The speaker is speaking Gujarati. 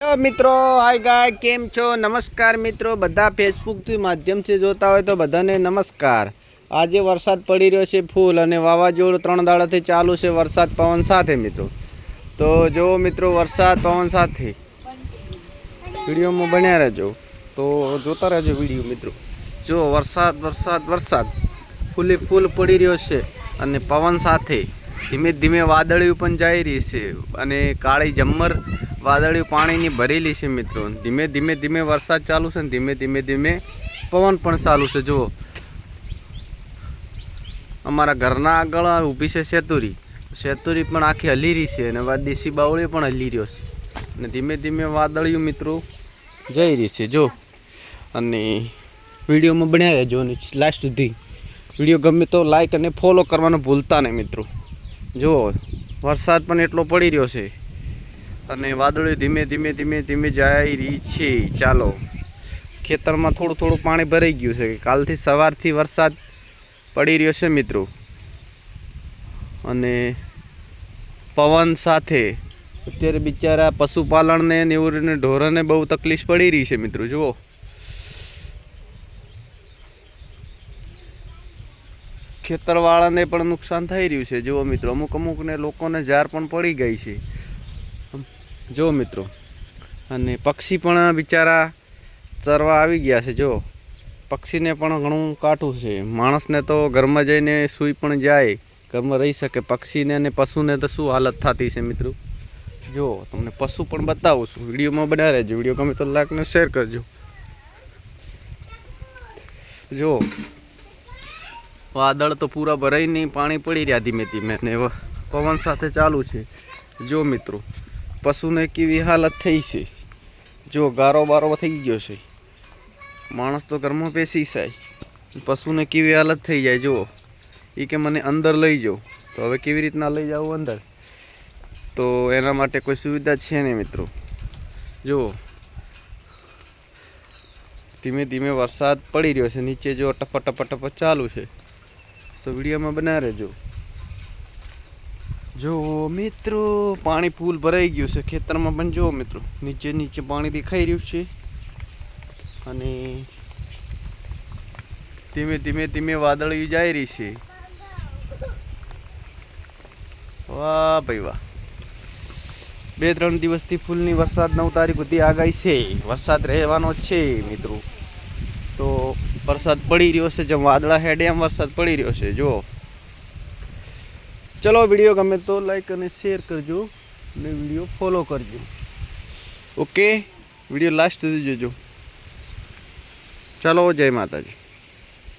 મિત્રો હાય ગાય કેમ છો? નમસ્કાર મિત્રો, બધા ફેસબુકથી માધ્યમથી જોતા હોય તો બધાને નમસ્કાર. આજે વરસાદ પડી રહ્યો છે ફૂલ અને વાવાઝોડું ત્રણ દાડાથી ચાલુ છે વરસાદ પવન સાથે મિત્રો. તો જુઓ મિત્રો, વરસાદ પવન સાથે. વિડીયોમાં બન્યા રહેજો. તો જોતા રહેજો વીડિયો મિત્રો. જો વરસાદ વરસાદ વરસાદ. ફૂલે ફૂલ પડી રહ્યો છે અને પવન સાથે ધીમે ધીમે વાદળી પણ જઈ રહી છે અને કાળી જમ્મર વાદળિયું પાણીની ભરેલી છે મિત્રો. ધીમે ધીમે ધીમે વરસાદ ચાલુ છે ને ધીમે ધીમે ધીમે પવન પણ ચાલુ છે. જુઓ. અમારા ઘરના આગળ ઊભી છે સેતુરી. સેતુરી પણ આખી હલી રહી છે અને દેશી બાવળી પણ હલી રહ્યો છે. અને ધીમે ધીમે વાદળિયું મિત્રો જઈ રહી છે. જો અને વિડીયોમાં બન્યા રહેજો લાસ્ટ સુધી. વીડિયો ગમે તો લાઈક અને ફોલો કરવાનું ભૂલતા નહીં મિત્રો. જુઓ. વરસાદ પણ એટલો પડી રહ્યો છે. અને વાદળો ધીમે ધીમે ધીમે ધીમે જાય રહી છે. ચાલો. ખેતરમાં થોડું થોડું પાણી ભરાઈ ગયું છે. કાલથી સવારથી વરસાદ પડી રહ્યો છે મિત્રો. અને પવન સાથે અત્યારે બિચારા પશુપાલનને ને ઢોરને બહુ તકલીફ પડી રહી છે મિત્રો, જુઓ. ખેતરવાળાને પણ નુકસાન થઈ રહ્યું છે. જુઓ મિત્રો, અમુક અમુકને લોકોને ઝાર પણ પડી ગઈ છે. જો મિત્રો, અને પક્ષી પણ બિચારા ચરવા આવી ગયા છે, જો. પક્ષીને પણ ઘણું કાઠું છે. માણસને તો ઘરમાં જઈને સૂઈ પણ જાય, ઘરમાં રહી શકે. પક્ષીને અને પશુને તો શું હાલત થતી છે મિત્રો? જો, તમને પશુ પણ બતાવું છું. વિડીયોમાં બના રહેજો. વીડિયો ગમે તો લાઈક ને શેર કરજો. જો. વાદળ તો પૂરા ભરાઈ નહીં પાણી પડી રહ્યા ધીમે ધીમે. ને પવન સાથે ચાલુ છે. જો મિત્રો પશુને કેવી હાલત થઈ છે? જો ગારો બારો થઈ ગયો છે. માણસ તો ઘરમાં બેસી જાય. પશુને કેવી હાલત થઈ જાય, જુઓ. એ કે મને અંદર લઈ જાઓ. તો હવે કેવી રીતના લઈ જાઉં અંદર? તો એના માટે કોઈ સુવિધા છે નહીં મિત્રો. જુઓ. ધીમે ધીમે વરસાદ પડી રહ્યો છે. નીચે જો ટપ ટપ ટપ ચાલુ છે. તો વિડીયોમાં બના રહેજો. જો મિત્રો, પાણી ફૂલ ભરાઈ ગયું છે ખેતરમાં, પણ જો મિત્રો, નીચે નીચે પાણી દેખાઈ રહ્યું છે. અને ધીમે ધીમે ધીમે વાદળી જાય રહી છે. વાહ ભાઈ વાહ. બે ત્રણ દિવસથી ફૂલની વરસાદ નવ તારીખ સુધી આગાહી છે. વરસાદ રહેવાનો છે મિત્રો. તો વરસાદ પડી રહ્યો છે, જેમ વાદળા હેડે એમ વરસાદ પડી રહ્યો છે. જો ચલો વીડિયો ગમે તો લાઈક અને શેર કરજો અને વીડિયો ફોલો કરજો. ઓકે વીડિયો લાસ્ટ સુધી જોજો. ચલો, જય માતાજી.